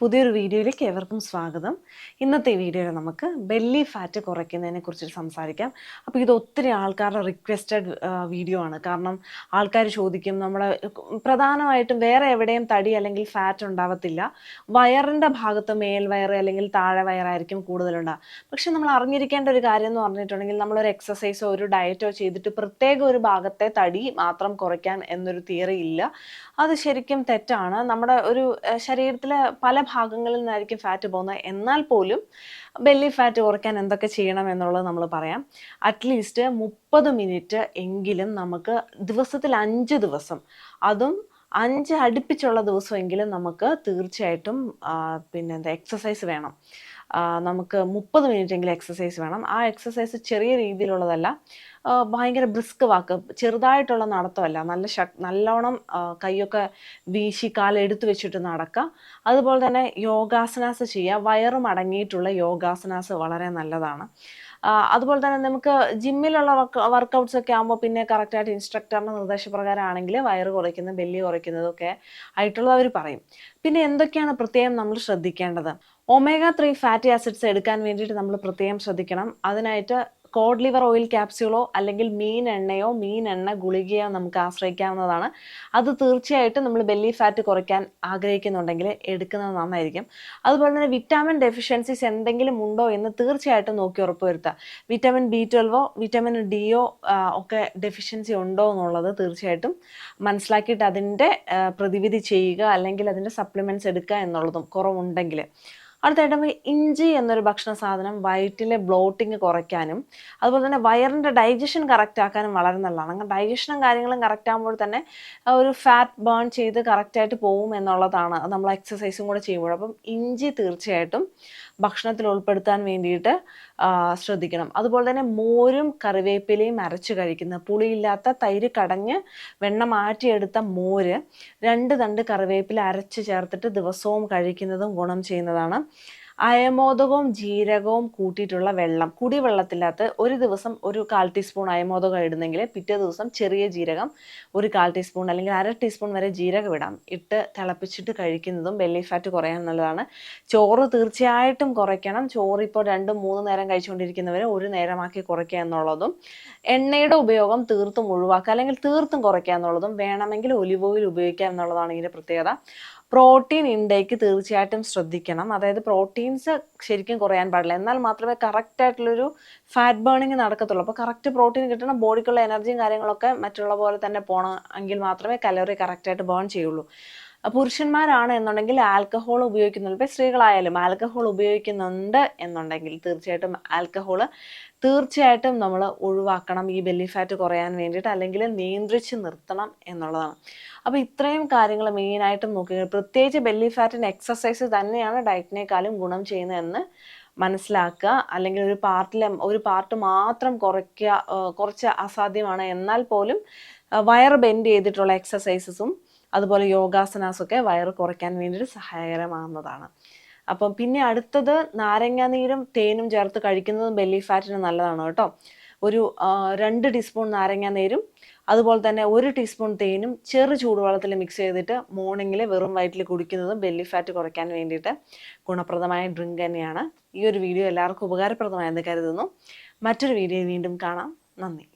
പുതിയൊരു വീഡിയോയിലേക്ക് ഏവർക്കും സ്വാഗതം. ഇന്നത്തെ വീഡിയോയിൽ നമുക്ക് ബെല്ലി ഫാറ്റ് കുറയ്ക്കുന്നതിനെ കുറിച്ച് സംസാരിക്കാം. അപ്പോൾ ഇത് ഒത്തിരി ആൾക്കാരുടെ റിക്വസ്റ്റഡ് വീഡിയോ ആണ്. കാരണം ആൾക്കാർ ചോദിക്കും നമ്മുടെ പ്രധാനമായിട്ടും വേറെ എവിടെയും തടി അല്ലെങ്കിൽ ഫാറ്റ് ഉണ്ടാവത്തില്ല. വയറിന്റെ ഭാഗത്ത് മേൽ വയർ അല്ലെങ്കിൽ താഴെ വയറായിരിക്കും കൂടുതലുണ്ടാകുക പക്ഷെ നമ്മൾ അറിഞ്ഞിരിക്കേണ്ട ഒരു കാര്യം എന്ന് പറഞ്ഞിട്ടുണ്ടെങ്കിൽ നമ്മളൊരു എക്സസൈസോ ഒരു ഡയറ്റോ ചെയ്തിട്ട് പ്രത്യേക ഒരു ഭാഗത്തെ തടി മാത്രം കുറയ്ക്കാൻ എന്നൊരു തിയറി ഇല്ല. അത് ശരിക്കും തെറ്റാണ്. നമ്മുടെ ഒരു ശരീരത്തിലെ പല ഭാഗങ്ങളിൽ നിന്നായിരിക്കും ഫാറ്റ് പോകുന്നത്. എന്നാൽ പോലും ബെല്ലി ഫാറ്റ് കുറയ്ക്കാൻ എന്തൊക്കെ ചെയ്യണം എന്നുള്ളത് നമ്മൾ പറയാം. അറ്റ്ലീസ്റ്റ് മുപ്പത് മിനിറ്റ് എങ്കിലും നമുക്ക് ദിവസത്തിൽ അഞ്ച് ദിവസം അതും അഞ്ച് അടുപ്പിച്ചുള്ള ദിവസമെങ്കിലും നമുക്ക് തീർച്ചയായിട്ടും പിന്നെന്താ എക്സസൈസ് വേണം. നമുക്ക് മുപ്പത് മിനിറ്റ് എങ്കിലും എക്സസൈസ് വേണം. ആ എക്സസൈസ് ചെറിയ രീതിയിലുള്ളതല്ല ഭയങ്കര ബ്രിസ്ക് വാക്ക് ചെറുതായിട്ടുള്ള നടത്തമല്ല. നല്ല ശക് നല്ലോണം കൈയൊക്കെ വീശി കാലെടുത്ത് വെച്ചിട്ട് നടക്കുക അതുപോലെ തന്നെ യോഗാസനാസ് ചെയ്യുക. വയറും അടങ്ങിയിട്ടുള്ള യോഗാസനാസ് വളരെ നല്ലതാണ്. അതുപോലെ തന്നെ നമുക്ക് ജിമ്മിലുള്ള വർക്ക് വർക്കൗട്ട്സ് ഒക്കെ ആകുമ്പോൾ പിന്നെ കറക്റ്റായിട്ട് ഇൻസ്ട്രക്ടറിന്റെ നിർദ്ദേശപ്രകാരം ആണെങ്കിൽ വയറ് കുറയ്ക്കുന്നത് ബെല്ലി കുറയ്ക്കുന്നതൊക്കെ ഒക്കെ ആയിട്ടുള്ളവർ പറയും. പിന്നെ എന്തൊക്കെയാണ് പ്രത്യേകം നമ്മൾ ശ്രദ്ധിക്കേണ്ടത്? ഒമേഗ ത്രീ ഫാറ്റി ആസിഡ്സ് എടുക്കാൻ വേണ്ടിയിട്ട് നമ്മൾ പ്രത്യേകം ശ്രദ്ധിക്കണം. അതിനായിട്ട് കോഡ് ലിവർ ഓയിൽ ക്യാപ്സ്യൂളോ അല്ലെങ്കിൽ മീൻ എണ്ണയോ മീൻ എണ്ണ ഗുളികയോ നമുക്ക് ആശ്രയിക്കാവുന്നതാണ്. അത് തീർച്ചയായിട്ടും നമ്മൾ ബെല്ലി ഫാറ്റ് കുറയ്ക്കാൻ ആഗ്രഹിക്കുന്നുണ്ടെങ്കിൽ എടുക്കുന്നത് നന്നായിരിക്കും. അതുപോലെ തന്നെ വിറ്റാമിൻ ഡെഫിഷ്യൻസീസ് എന്തെങ്കിലും ഉണ്ടോ എന്ന് തീർച്ചയായിട്ടും നോക്കി ഉറപ്പുവരുത്തുക. വിറ്റാമിൻ ബി ട്വൽവോ വിറ്റാമിൻ ഡിയോ ഒക്കെ ഡെഫിഷ്യൻസി ഉണ്ടോ എന്നുള്ളത് തീർച്ചയായിട്ടും മനസ്സിലാക്കിയിട്ട് അതിന്റെ പ്രതിവിധി ചെയ്യുക അല്ലെങ്കിൽ അതിന്റെ സപ്ലിമെന്റ്സ് എടുക്കുക എന്നുള്ളതും കുറവുണ്ടെങ്കിൽ. അടുത്തായിട്ട് ഇഞ്ചി എന്നൊരു ഭക്ഷണ സാധനം വയറ്റിലെ ബ്ലോട്ടിങ് കുറയ്ക്കാനും അതുപോലെ തന്നെ വയറിന്റെ ഡൈജഷൻ കറക്റ്റ് ആക്കാനും വളരെ നല്ലതാണ്. അങ്ങനെ ഡൈജഷനും കാര്യങ്ങളും കറക്റ്റ് ആകുമ്പോൾ തന്നെ ഒരു ഫാറ്റ് ബേൺ ചെയ്ത് കറക്റ്റായിട്ട് പോകും എന്നുള്ളതാണ്. നമ്മൾ എക്സസൈസും കൂടെ ചെയ്യുമ്പോൾ. അപ്പം ഇഞ്ചി തീർച്ചയായിട്ടും ഭക്ഷണത്തിൽ ഉൾപ്പെടുത്താൻ വേണ്ടിയിട്ട് ശ്രദ്ധിക്കണം. അതുപോലെ തന്നെ മോരും കറിവേപ്പിലയും അരച്ച് കഴിക്കുന്ന പുളിയില്ലാത്ത തൈര് കടഞ്ഞ് വെണ്ണ മാറ്റിയെടുത്ത മോര് രണ്ട് തണ്ട് കറിവേപ്പില അരച്ച് ചേർത്തിട്ട് ദിവസവും കഴിക്കുന്നതും ഗുണം ചെയ്യുന്നതാണ്. അയമോദകവും ജീരകവും കൂട്ടിയിട്ടുള്ള വെള്ളം കുടിവെള്ളത്തിനകത്ത് ഒരു ദിവസം ഒരു കാൽ ടീസ്പൂൺ അയമോദകം ഇടുന്നെങ്കിൽ പിറ്റേ ദിവസം ചെറിയ ജീരകം ഒരു കാൽ ടീസ്പൂൺ അല്ലെങ്കിൽ അര ടീസ്പൂൺ വരെ ജീരകം ഇടാം. ഇട്ട് തിളപ്പിച്ചിട്ട് കഴിക്കുന്നതും ബെല്ലി ഫാറ്റ് കുറയാൻ നല്ലതാണ്. ചോറ് തീർച്ചയായിട്ടും കുറയ്ക്കണം. ചോറ് ഇപ്പോൾ രണ്ടും മൂന്ന് നേരം കഴിച്ചുകൊണ്ടിരിക്കുന്നവരെ ഒരു നേരമാക്കി കുറയ്ക്കുക എന്നുള്ളതും എണ്ണയുടെ ഉപയോഗം തീർത്തും ഒഴിവാക്കുക അല്ലെങ്കിൽ തീർത്തും കുറയ്ക്കുക എന്നുള്ളതും വേണമെങ്കിൽ ഒലിവ് ഓയിൽ ഉപയോഗിക്കുക എന്നുള്ളതാണ് ഇതിന്റെ പ്രത്യേകത. പ്രോട്ടീൻ ഇൻടേക്ക് തീർച്ചയായിട്ടും ശ്രദ്ധിക്കണം. അതായത് പ്രോട്ടീൻസ് ശരിക്കും കുറയാൻ പാടില്ല. എന്നാൽ മാത്രമേ കറക്റ്റ് ആയിട്ടുള്ളൊരു ഫാറ്റ് ബേണിംഗ് നടക്കത്തുള്ളൂ. അപ്പോൾ കറക്റ്റ് പ്രോട്ടീൻ കിട്ടണം ബോഡിക്കുള്ള എനർജിയും കാര്യങ്ങളൊക്കെ മറ്റുള്ള പോലെ തന്നെ പോകണം എങ്കിൽ മാത്രമേ കലോറി കറക്റ്റായിട്ട് ബേൺ ചെയ്യുള്ളൂ. പുരുഷന്മാരാണ് എന്നുണ്ടെങ്കിൽ ആൽക്കഹോൾ ഉപയോഗിക്കുന്നുണ്ട് ഇപ്പം സ്ത്രീകളായാലും ആൽക്കഹോൾ ഉപയോഗിക്കുന്നുണ്ട് എന്നുണ്ടെങ്കിൽ തീർച്ചയായിട്ടും ആൽക്കഹോൾ തീർച്ചയായിട്ടും നമ്മൾ ഒഴിവാക്കണം ഈ ബെല്ലി ഫാറ്റ് കുറയാൻ വേണ്ടിയിട്ട് അല്ലെങ്കിൽ നിയന്ത്രിച്ച് നിർത്തണം എന്നുള്ളതാണ്. അപ്പോൾ ഇത്രയും കാര്യങ്ങൾ മെയിനായിട്ടും നോക്കി പ്രത്യേകിച്ച് ബെല്ലി ഫാറ്റിന്റെ എക്സസൈസ് തന്നെയാണ് ഡയറ്റിനേക്കാളും ഗുണം ചെയ്യുന്നതെന്ന് മനസ്സിലാക്കുക. അല്ലെങ്കിൽ ഒരു പാർട്ടിലെ ഒരു പാർട്ട് മാത്രം കുറയ്ക്കുക കുറച്ച് അസാധ്യമാണ്. എന്നാൽ പോലും വയർ ബെൻഡ് ചെയ്തിട്ടുള്ള എക്സസൈസസും അതുപോലെ യോഗാസനാസൊക്കെ വയറ് കുറയ്ക്കാൻ വേണ്ടിയിട്ട് സഹായകരമാകുന്നതാണ് അപ്പം പിന്നെ അടുത്തത് നാരങ്ങാ നീരും തേനും ചേർത്ത് കഴിക്കുന്നതും ബെല്ലി ഫാറ്റിന് നല്ലതാണ് കേട്ടോ. ഒരു രണ്ട് ടീസ്പൂൺ നാരങ്ങാ നീരും അതുപോലെ തന്നെ ഒരു ടീസ്പൂൺ തേനും ചെറു ചൂടുവെള്ളത്തിൽ മിക്സ് ചെയ്തിട്ട് മോർണിംഗിൽ വെറും വയറ്റിൽ കുടിക്കുന്നതും ബെല്ലി ഫാറ്റ് കുറയ്ക്കാൻ വേണ്ടിയിട്ട് ഗുണപ്രദമായ ഡ്രിങ്ക് തന്നെയാണ്. ഈ ഒരു വീഡിയോ എല്ലാവർക്കും ഉപകാരപ്രദമായെന്ന് കരുതുന്നു. മറ്റൊരു വീഡിയോ വീണ്ടും കാണാം. നന്ദി.